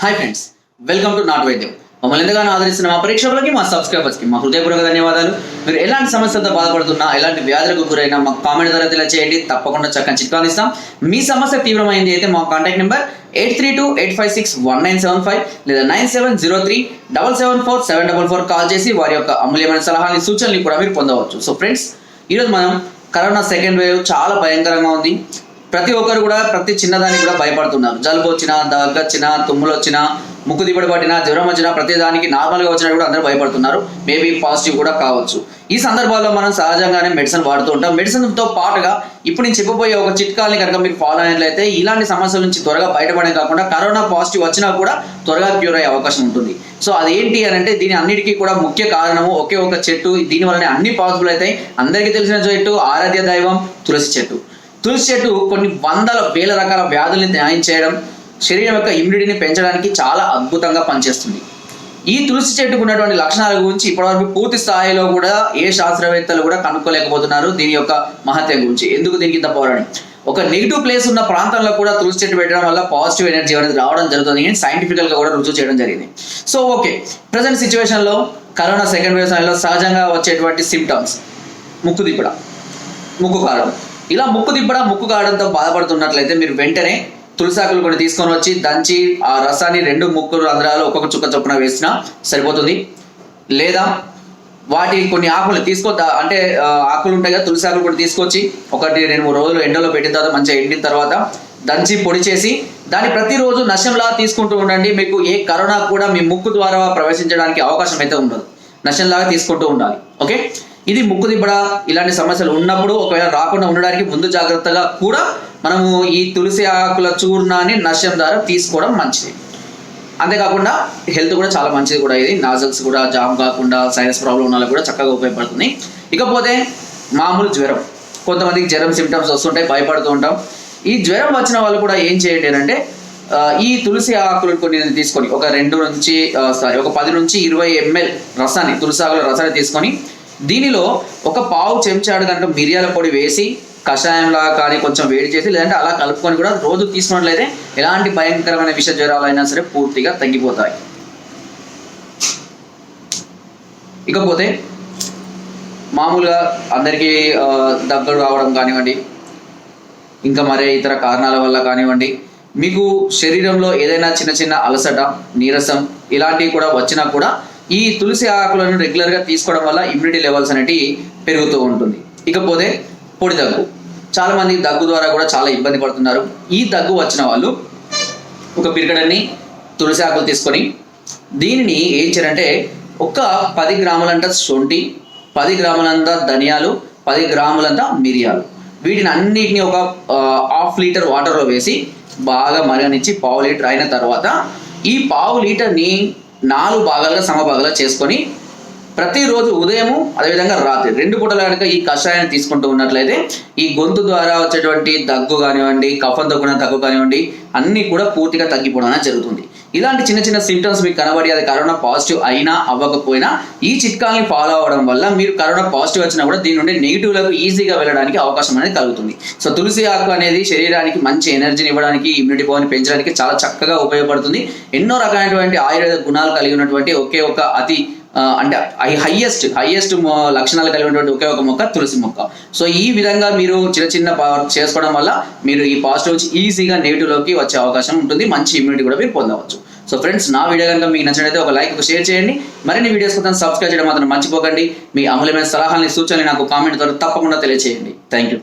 Hi friends welcome to నాట్ వైద్యం మమ్మల్ని ఎంతగానో ఆదరిస్తున్న మా పరీక్షకులకి మా సబ్స్క్రైబర్స్కి మా హృదయపూర్వక ధన్యవాదాలు. మీరు ఎలాంటి సమస్యలతో బాధపడుతున్నా ఎలాంటి వ్యాధులకు గురైనా మాకు కామెంట్ ద్వారా తెలియజేయండి తప్పకుండా చక్కని చిట్కాలు ఇస్తాం. మీ సమస్య తీవ్రమైంది అయితే మా contact number eight three two eight five six one nine seven five లేదా nine seven zero three double seven four seven double four call చేసి వారి యొక్క అమూల్యమైన సలహాని సూచనలు కూడా మీరు పొందవచ్చు. సో ఫ్రెండ్స్ ఈరోజు మనం కరోనా సెకండ్ వేవ్ చాలా భయంకరంగా ఉంది. ప్రతి ఒక్కరు కూడా ప్రతి చిన్నదానికి కూడా భయపడుతున్నారు. జలుబు వచ్చినా దగ్గు వచ్చినా తుమ్ములు వచ్చినా ముక్కు దిబ్బడి పట్టినా జ్వరం వచ్చినా ప్రతి దానికి నార్మల్గా వచ్చినా కూడా అందరూ భయపడుతున్నారు. మేబీ పాజిటివ్ కూడా కావచ్చు. ఈ సందర్భాల్లో మనం సహజంగానే మెడిసిన్ వాడుతూ ఉంటాం. మెడిసిన్తో పాటుగా ఇప్పుడు నేను చెప్పబోయే ఒక చిట్కాల్ని కనుక మీరు ఫాలో అయినట్లయితే ఇలాంటి సమస్యల నుంచి త్వరగా బయటపడే కాకుండా కరోనా పాజిటివ్ వచ్చినా కూడా త్వరగా క్యూర్ అయ్యే అవకాశం ఉంటుంది. సో అదేంటి అని అంటే దీని అన్నిటికీ కూడా ముఖ్య కారణము ఒకే ఒక చెట్టు. దీని వల్లనే అన్ని పాసిబుల్ అవుతాయి. అందరికీ తెలిసిన చెట్టు ఆరాధ్య దైవం తులసి చెట్టు. తులసి చెట్టు కొన్ని వందల వేల రకాల వ్యాధుల్ని న్యాయం చేయడం శరీరం యొక్క ఇమ్యూనిటీని పెంచడానికి చాలా అద్భుతంగా పనిచేస్తుంది. ఈ తులసి చెట్టుకు ఉన్నటువంటి లక్షణాల గురించి ఇప్పటివరకు పూర్తి స్థాయిలో కూడా ఏ శాస్త్రవేత్తలు కూడా కనుక్కోలేకపోతున్నారు దీని యొక్క మహత్యం గురించి. ఎందుకు దీనికి ఇంత పోరాడి ఒక నెగిటివ్ ప్లేస్ ఉన్న ప్రాంతంలో కూడా తులసి చెట్టు పెట్టడం వల్ల పాజిటివ్ ఎనర్జీ అనేది రావడం జరుగుతుంది అని సైంటిఫికల్గా కూడా రుజువు చేయడం జరిగింది. సో ఓకే ప్రజెంట్ సిచ్యువేషన్లో కరోనా సెకండ్ వేవ్ సమయంలో సహజంగా వచ్చేటువంటి సిమ్టమ్స్ ముక్కు దిప్పడం ముక్కు కారడం ఇలా ముక్కు తిప్పడం ముక్కు కావడంతో బాధపడుతున్నట్లయితే మీరు వెంటనే తులసాకులు కొన్ని తీసుకొని వచ్చి దంచి ఆ రసాన్ని రెండు ముక్కు రంధ్రాలు ఒక్కొక్క చుక్క చొప్పున వేసినా సరిపోతుంది. లేదా వాటి కొన్ని ఆకులు తీసుకో అంటే ఆకులు ఉంటాయి కదా తులసి ఆకులు కూడా తీసుకొచ్చి ఒకటి రెండు మూడు రోజులు ఎండలో పెట్టిన తర్వాత మంచిగా ఎండిన తర్వాత దంచి పొడి చేసి దాన్ని ప్రతిరోజు నశంలా తీసుకుంటూ ఉండండి. మీకు ఏ కరోనా కూడా మీ ముక్కు ద్వారా ప్రవేశించడానికి అవకాశం అయితే ఉండదు. నశంలాగా తీసుకుంటూ ఉండాలి. ఓకే? ఇది ముక్కు దిబ్బడ? ఇలాంటి సమస్యలు ఉన్నప్పుడు ఒకవేళ రాకుండా ఉండడానికి ముందు జాగ్రత్తగా కూడా మనము ఈ తులసి ఆకుల చూర్ణాన్ని నశ్యం ద్వారా తీసుకోవడం మంచిది. అంతేకాకుండా హెల్త్ కూడా చాలా మంచిది కూడా. ఇది నాజల్స్ కూడా జామ్ కాకుండా సైనస్ ప్రాబ్లం ఉన్న కూడా చక్కగా ఉపయోగపడుతుంది. ఇకపోతే మామూలు జ్వరం. కొంతమందికి జ్వరం సిమ్టమ్స్ వస్తుంటాయి భయపడుతూ ఉంటాం. ఈ జ్వరం వచ్చిన వాళ్ళు కూడా ఏం చేయండి అంటే ఈ తులసి ఆకులు కొన్ని తీసుకొని ఒక రెండు నుంచి సారీ ఒక పది నుంచి ఇరవై ఎంఎల్ రసాన్ని తులసి ఆకుల రసాన్ని తీసుకొని దీనిలో ఒక పావు చెంచాడు కనుక మిరియాల పొడి వేసి కషాయంలా కానీ కొంచెం వేడి చేసి లేదంటే అలా కలుపుకొని కూడా రోజు తీసుకున్నట్లయితే ఎలాంటి భయంకరమైన విష జ్వరాలు అయినా సరే పూర్తిగా తగ్గిపోతాయి. ఇకపోతే మామూలుగా అందరికీ ఆ, రావడం కానివ్వండి ఇంకా మరే ఇతర కారణాల వల్ల కానివ్వండి మీకు శరీరంలో ఏదైనా చిన్న చిన్న అలసట నీరసం ఇలాంటివి కూడా వచ్చినా కూడా ఈ తులసి ఆకులను రెగ్యులర్గా తీసుకోవడం వల్ల ఇమ్యూనిటీ లెవెల్స్ అనేటివి పెరుగుతూ ఉంటుంది. ఇకపోతే పొడి దగ్గు. చాలా మంది దగ్గు ద్వారా కూడా చాలా ఇబ్బంది పడుతున్నారు. ఈ దగ్గు వచ్చిన వాళ్ళు ఒక పిరికడని తులసి ఆకులు తీసుకొని దీనిని ఏం చేయాలంటే ఒక పది గ్రాములంట సొంటి పది గ్రాములంత ధనియాలు పది గ్రాములంత మిరియాలు. వీటిని అన్నిటిని ఒక హాఫ్ లీటర్ వాటర్లో వేసి బాగా మరగనిచ్చి పావు లీటర్ అయిన తర్వాత ఈ పావు లీటర్ని నాలుగు భాగాలుగా సమభాగాలుగా చేసుకొని ప్రతిరోజు ఉదయము అదేవిధంగా రాత్రి. రెండు పూటల కనుక ఈ కషాయాన్ని తీసుకుంటూ ఉన్నట్లయితే ఈ గొంతు ద్వారా వచ్చేటువంటి దగ్గు కానివ్వండి కఫం దగ్గున దగ్గు కానివ్వండి అన్నీ కూడా పూర్తిగా తగ్గిపోవడం అనేది జరుగుతుంది. ఇలాంటి చిన్న చిన్న సిమ్టమ్స్ మీకు కనబడి అది కరోనా పాజిటివ్ అయినా అవ్వకపోయినా ఈ చిట్కాల్ని ఫాలో అవ్వడం వల్ల మీరు కరోనా పాజిటివ్ వచ్చినా కూడా దీని నుండి నెగిటివ్లకు ఈజీగా వెళ్ళడానికి అవకాశం అనేది కలుగుతుంది. సో తులసి ఆకు అనేది శరీరానికి మంచి ఎనర్జీని ఇవ్వడానికి ఇమ్యూనిటీ పవర్ని పెంచడానికి చాలా చక్కగా ఉపయోగపడుతుంది. ఎన్నో రకాలైనటువంటి ఆయుర్వేద గుణాలు కలిగి ఉన్నటువంటి ఒకే ఒక అతి అంటే హైయెస్ట్ హైయెస్ట్ లక్షణాలు కలిగినటువంటి ఒకే ఒక మొక్క తులసి మొక్క. సో ఈ విధంగా మీరు చిన్న చిన్న పా- చేసుకోవడం వల్ల మీరు ఈ పాజిటివ్ ఈజీగా నెగిటివ్లోకి వచ్చే అవకాశం ఉంటుంది. మంచి ఇమ్యూనిటీ కూడా మీరు పొందవచ్చు. సో ఫ్రెండ్స్ నా వీడియో కనుక మీకు నచ్చినట్లయితే ఒక లైక్ ఒక షేర్ చేయండి. మరిన్ని వీడియోస్ కోసం సబ్స్క్రైబ్ చేయడం మాత్రం మర్చిపోకండి. మీ అమూల్యమైన సలహాలని సూచనలు నాకు కామెంట్ ద్వారా తప్పకుండా తెలియజేయండి థ్యాంక్ యూ